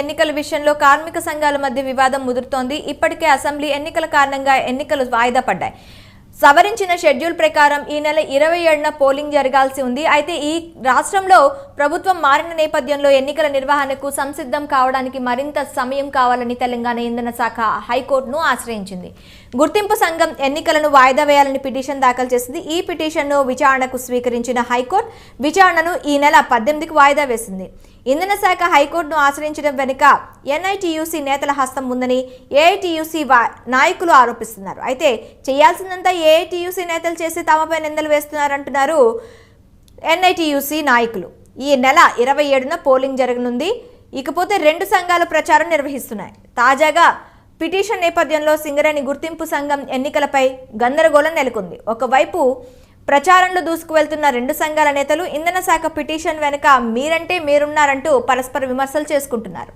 ఎన్నికల విషయంలో కార్మిక సంఘాల మధ్య వివాదం ముదురుతోంది. ఇప్పటికే అసెంబ్లీ ఎన్నికల కారణంగా ఎన్నికలు వాయిదా పడ్డాయి. సవరించిన షెడ్యూల్ ప్రకారం ఈ నెల ఇరవై ఏడున పోలింగ్ జరగాల్సి ఉంది. అయితే ఈ రాష్ట్రంలో ప్రభుత్వం మారిన నేపథ్యంలో ఎన్నికల నిర్వహణకు సంసిద్ధం కావడానికి మరింత సమయం కావాలని తెలంగాణ ఇంధన శాఖ హైకోర్టును ఆశ్రయించింది. గుర్తింపు సంఘం ఎన్నికలను వాయిదా వేయాలని పిటిషన్ దాఖలు చేసింది. ఈ పిటిషన్ను విచారణకు స్వీకరించిన హైకోర్టు విచారణను ఈ నెల పద్దెనిమిదికి వాయిదా వేసింది. ఇంధన శాఖ హైకోర్టును ఆశ్రయించడం వెనుక ఎన్ఐటీయూసీ నేతల హస్తం ఉందని ఏఐటియుసి నాయకులు ఆరోపిస్తున్నారు. అయితే చేయాల్సిందంతా ఏఐటీయూసీ నేతలు చేసి తమపై నిందలు వేస్తున్నారంటున్నారు ఎన్ఐటీయూసీ నాయకులు. ఈ నెల ఇరవై ఏడున పోలింగ్ జరగనుంది. ఇకపోతే రెండు సంఘాలు ప్రచారం నిర్వహిస్తున్నాయి. తాజాగా పిటిషన్ నేపథ్యంలో సింగరేణి గుర్తింపు సంఘం ఎన్నికలపై గందరగోళం నెలకొంది. ఒకవైపు ప్రచారంలో దూసుకువెళ్తున్న రెండు సంఘాల నేతలు ఇంధన శాఖ పిటిషన్ వెనుక మీరంటే మీరున్నారంటూ పరస్పర విమర్శలు చేసుకుంటున్నారు.